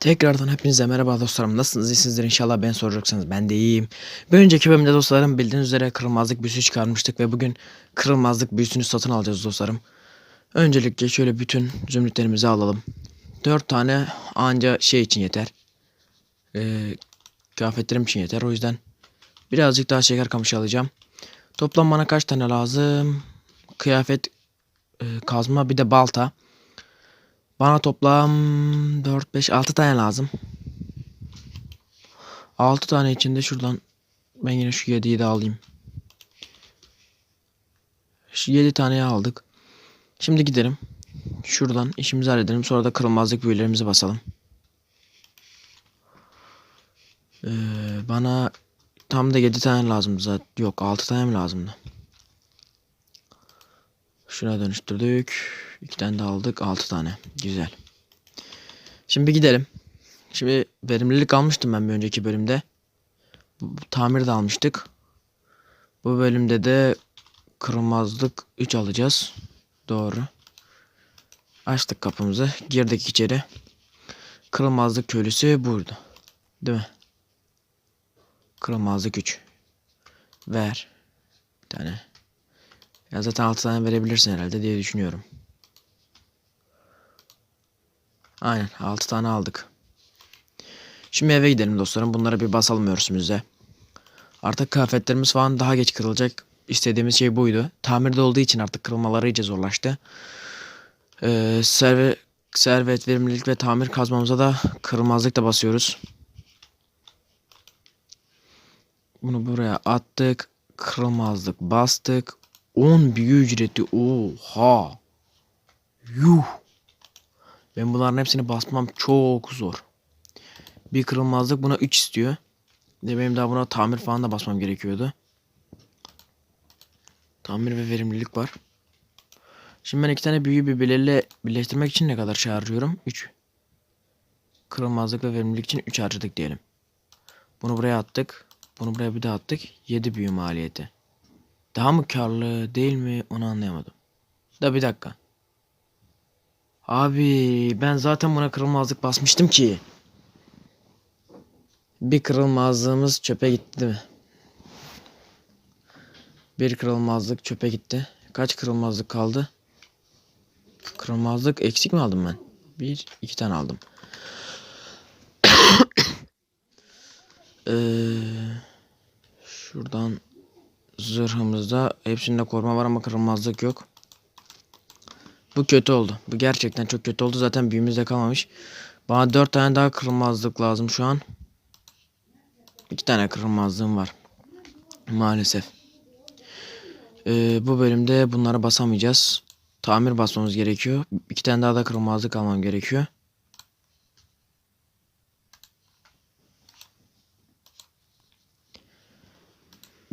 Tekrardan hepinize merhaba dostlarım. Nasılsınız? İyisinizdir inşallah. Ben soracaksınız. Ben de iyiyim. Bir önceki bölümde dostlarım bildiğiniz üzere kırılmazlık büyüsü çıkarmıştık ve bugün kırılmazlık büyüsünü satın alacağız dostlarım. Öncelikle şöyle bütün zümrütlerimizi alalım. 4 tane anca şey için yeter. Ee, kıyafetlerim için yeter. O yüzden birazcık daha şeker kamışı alacağım. Toplam bana kaç tane lazım? Kıyafet, e, kazma bir de balta. Bana toplam 4, 5, 6 tane lazım. 6 tane içinde şuradan ben yine şu 7'yi de alayım. Şu 7 taneyi aldık. Şimdi gidelim. Şuradan işimizi halledelim. Sonra da kırılmazlık büyülerimizi basalım. Ee, bana tam da 7 tane lazımdı zaten. Yok 6 tane mi lazımdı? Şuna dönüştürdük. 2 tane de aldık. 6 tane. Güzel. Şimdi gidelim. Şimdi verimlilik almıştım ben bir önceki bölümde. Bu, bu tamir de almıştık. Bu bölümde de kırılmazlık 3 alacağız. Doğru. Açtık kapımızı. Girdik içeri. Kırılmazlık köylüsü burada. Değil mi? Kırılmazlık 3. Ver. Bir tane. Ya zaten 6 tane verebilirsin herhalde diye düşünüyorum. Aynen 6 tane aldık. Şimdi eve gidelim dostlarım. Bunlara bir basalım örsümüze. Artık kıyafetlerimiz falan daha geç kırılacak. İstediğimiz şey buydu. Tamirde olduğu için artık kırılmaları iyice zorlaştı. Ee, serve, servet, verimlilik ve tamir kazmamıza da kırılmazlık da basıyoruz. Bunu buraya attık. Kırılmazlık bastık. 10 büyü ücreti. Oha. Yuh. Ben bunların hepsini basmam çok zor. Bir kırılmazlık buna 3 istiyor. De benim daha buna tamir falan da basmam gerekiyordu. Tamir ve verimlilik var. Şimdi ben iki tane büyüyü birbirleriyle birleştirmek için ne kadar şey harcıyorum? 3. Kırılmazlık ve verimlilik için 3 harcadık diyelim. Bunu buraya attık. Bunu buraya bir daha attık. 7 büyü maliyeti. Daha mı karlı değil mi onu anlayamadım. Da bir dakika. Abi ben zaten buna kırılmazlık basmıştım ki. Bir kırılmazlığımız çöpe gitti değil mi? Bir kırılmazlık çöpe gitti. Kaç kırılmazlık kaldı? Kırılmazlık eksik mi aldım ben? Bir, iki tane aldım. ee, şuradan zırhımızda hepsinde koruma var ama kırılmazlık yok. Bu kötü oldu. Bu gerçekten çok kötü oldu. Zaten büyümüzde kalmamış. Bana 4 tane daha kırılmazlık lazım şu an. 2 tane kırılmazlığım var. Maalesef. Ee, bu bölümde bunlara basamayacağız. Tamir basmamız gerekiyor. 2 tane daha da kırılmazlık almam gerekiyor.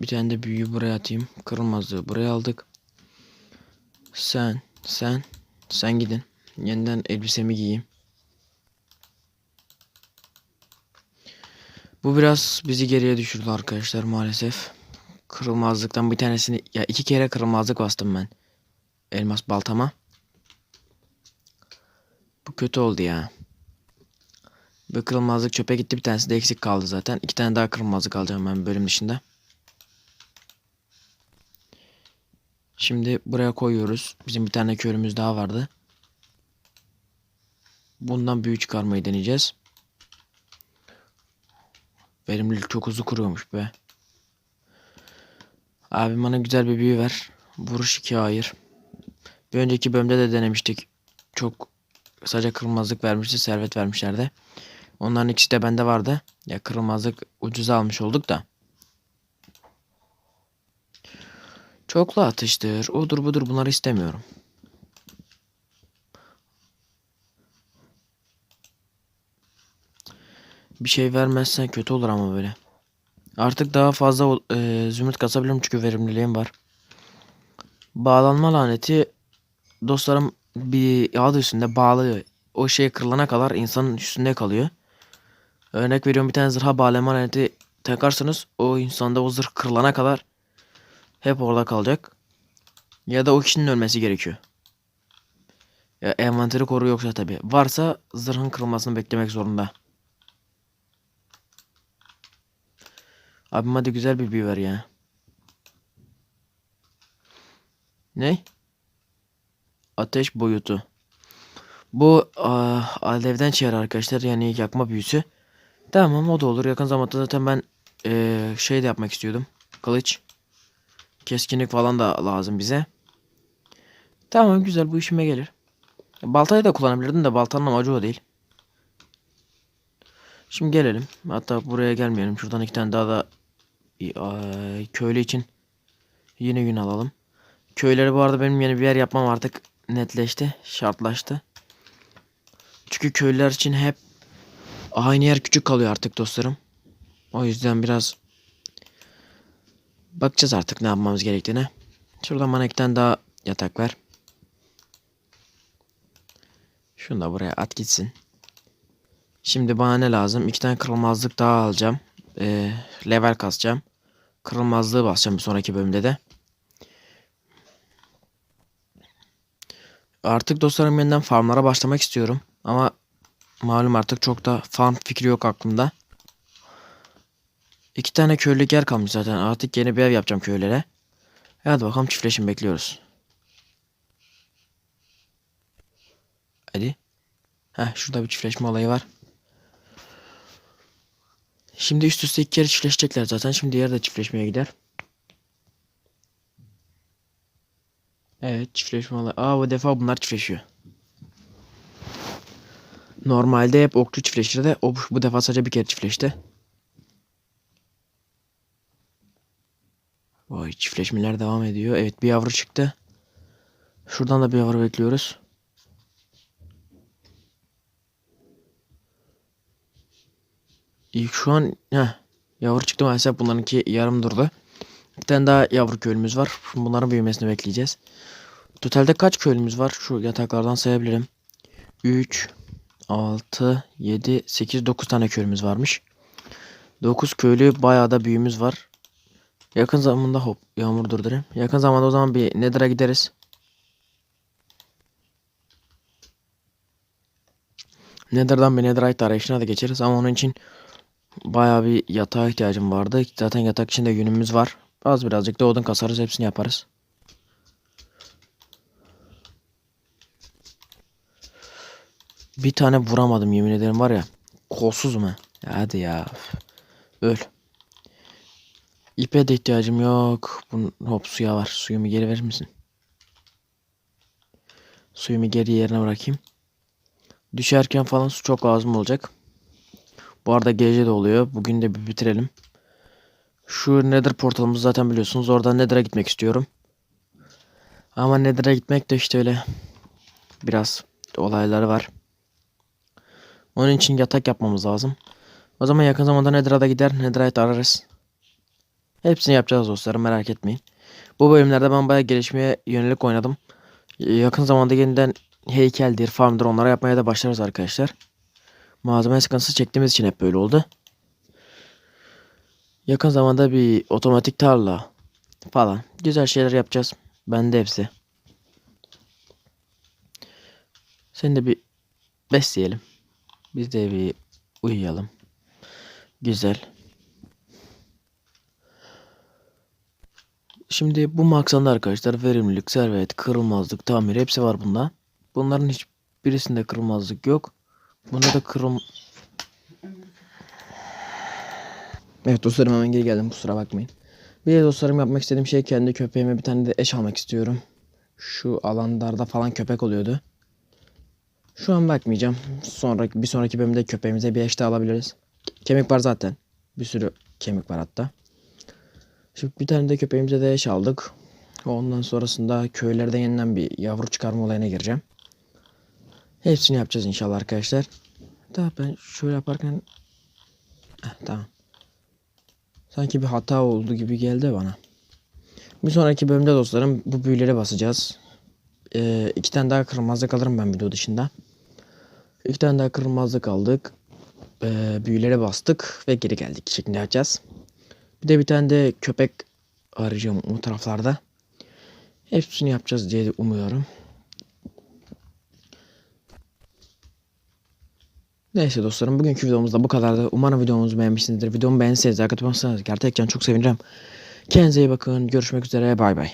Bir tane de büyüyü buraya atayım. Kırılmazlığı buraya aldık. Sen, sen, sen gidin. Yeniden elbisemi giyeyim. Bu biraz bizi geriye düşürdü arkadaşlar maalesef. Kırılmazlıktan bir tanesini ya iki kere kırılmazlık bastım ben. Elmas baltama. Bu kötü oldu ya. Bir kırılmazlık çöpe gitti bir tanesi de eksik kaldı zaten. İki tane daha kırılmazlık alacağım ben bölüm dışında. Şimdi buraya koyuyoruz. Bizim bir tane körümüz daha vardı. Bundan büyü çıkarmayı deneyeceğiz. Verimlilik çok hızlı kuruyormuş be. Abi bana güzel bir büyü ver. Vuruş iki hayır. Bir önceki bölümde de denemiştik. Çok sadece kırılmazlık vermişti. Servet vermişlerdi. Onların ikisi de bende vardı. Ya kırılmazlık ucuza almış olduk da. Çoklu atıştır. Odur budur bunları istemiyorum. Bir şey vermezsen kötü olur ama böyle. Artık daha fazla e, zümrüt kasabilirim çünkü verimliliğim var. Bağlanma laneti dostlarım bir adı üstünde bağlı o şey kırılana kadar insanın üstünde kalıyor. Örnek veriyorum bir tane zırha bağlama laneti takarsanız o insanda o zırh kırılana kadar hep orada kalacak. Ya da o kişinin ölmesi gerekiyor. Ya, envanteri koru yoksa tabi. Varsa zırhın kırılmasını beklemek zorunda. Abim hadi güzel bir büyü ver ya. Ne? Ateş boyutu. Bu ah, alevden çıkar arkadaşlar yani yakma büyüsü. Tamam o da olur. Yakın zamanda zaten ben eee, şey de yapmak istiyordum. Kılıç. Keskinlik falan da lazım bize. Tamam güzel bu işime gelir. Baltayı da kullanabilirdim de baltanın amacı o değil. Şimdi gelelim. Hatta buraya gelmeyelim. Şuradan iki tane daha da Ay, köylü için yine gün alalım. Köyleri bu arada benim yeni bir yer yapmam artık netleşti. Şartlaştı. Çünkü köylüler için hep aynı yer küçük kalıyor artık dostlarım. O yüzden biraz bakacağız artık ne yapmamız gerektiğine. Şuradan bana iki tane daha yatak ver. Şunu da buraya at gitsin. Şimdi bana ne lazım? İki tane kırılmazlık daha alacağım. Ee, level kasacağım. Kırılmazlığı basacağım bir sonraki bölümde de. Artık dostlarım yeniden farmlara başlamak istiyorum. Ama malum artık çok da farm fikri yok aklımda. İki tane köylülük yer kalmış zaten. Artık yeni bir ev yapacağım köylere. Hadi bakalım çiftleşim bekliyoruz. Hadi. Heh şurada bir çiftleşme olayı var. Şimdi üst üste iki kere çiftleşecekler zaten. Şimdi diğer de çiftleşmeye gider. Evet çiftleşme olayı. Aa bu defa bunlar çiftleşiyor. Normalde hep okçu çiftleşir de o bu defa sadece bir kere çiftleşti. Vay çiftleşmeler devam ediyor. Evet bir yavru çıktı. Şuradan da bir yavru bekliyoruz. İlk şu an heh, yavru çıktı maalesef bunlarınki yarım durdu. Bir tane daha yavru köylümüz var. Bunların büyümesini bekleyeceğiz. Totalde kaç köylümüz var? Şu yataklardan sayabilirim. 3, 6, 7, 8, 9 tane köylümüz varmış. 9 köylü bayağı da büyüğümüz var. Yakın zamanda hop yağmur durdurayım. Yakın zamanda o zaman bir Nether'a gideriz. Nether'dan bir Netherite arayışına da geçeriz ama onun için bayağı bir yatağa ihtiyacım vardı. Zaten yatak içinde yünümüz var. Az birazcık da odun kasarız hepsini yaparız. Bir tane vuramadım yemin ederim var ya. Kolsuz mu? Hadi ya. Öl. İpe de ihtiyacım yok. Bunun, hop suya var. Suyumu geri verir misin? Suyumu geri yerine bırakayım. Düşerken falan su çok lazım olacak. Bu arada gece de oluyor. Bugün de bir bitirelim. Şu Nether portalımız zaten biliyorsunuz. Oradan Nether'a gitmek istiyorum. Ama Nether'a gitmek de işte öyle biraz olayları var. Onun için yatak yapmamız lazım. O zaman yakın zamanda Nether'a da gider. Netherite ararız. Hepsini yapacağız dostlarım merak etmeyin. Bu bölümlerde ben bayağı gelişmeye yönelik oynadım. Yakın zamanda yeniden heykeldir, farmdır onlara yapmaya da başlarız arkadaşlar. Malzeme sıkıntısı çektiğimiz için hep böyle oldu. Yakın zamanda bir otomatik tarla falan güzel şeyler yapacağız. Ben de hepsi. Sen de bir besleyelim. Biz de bir uyuyalım. Güzel. Şimdi bu maksanda arkadaşlar verimlilik, servet, kırılmazlık, tamir hepsi var bunda. Bunların hiçbirisinde kırılmazlık yok. Bunda da kırıl... Evet dostlarım hemen geri geldim kusura bakmayın. Bir de dostlarım yapmak istediğim şey kendi köpeğime bir tane de eş almak istiyorum. Şu alanlarda falan köpek oluyordu. Şu an bakmayacağım. Sonraki bir sonraki bölümde köpeğimize bir eş de alabiliriz. Kemik var zaten. Bir sürü kemik var hatta. Şimdi bir tane de köpeğimize de eş aldık. Ondan sonrasında köylerde yeniden bir yavru çıkarma olayına gireceğim. Hepsini yapacağız inşallah arkadaşlar. Da ben şöyle yaparken Heh, tamam. Sanki bir hata oldu gibi geldi bana. Bir sonraki bölümde dostlarım bu büyülere basacağız. Ee, iki tane daha kırılmazlık alırım ben video dışında. İki tane daha kırılmazlık aldık. Ee, büyülere bastık ve geri geldik şeklinde yapacağız. Bir de bir tane de köpek arayacağım o taraflarda. Hepsini yapacağız diye de umuyorum. Neyse dostlarım bugünkü videomuzda bu kadardı. Umarım videomuzu beğenmişsinizdir. Videomu beğendiyseniz like atmazsanız gerçekten çok sevinirim. Kendinize iyi bakın. Görüşmek üzere. Bay bay.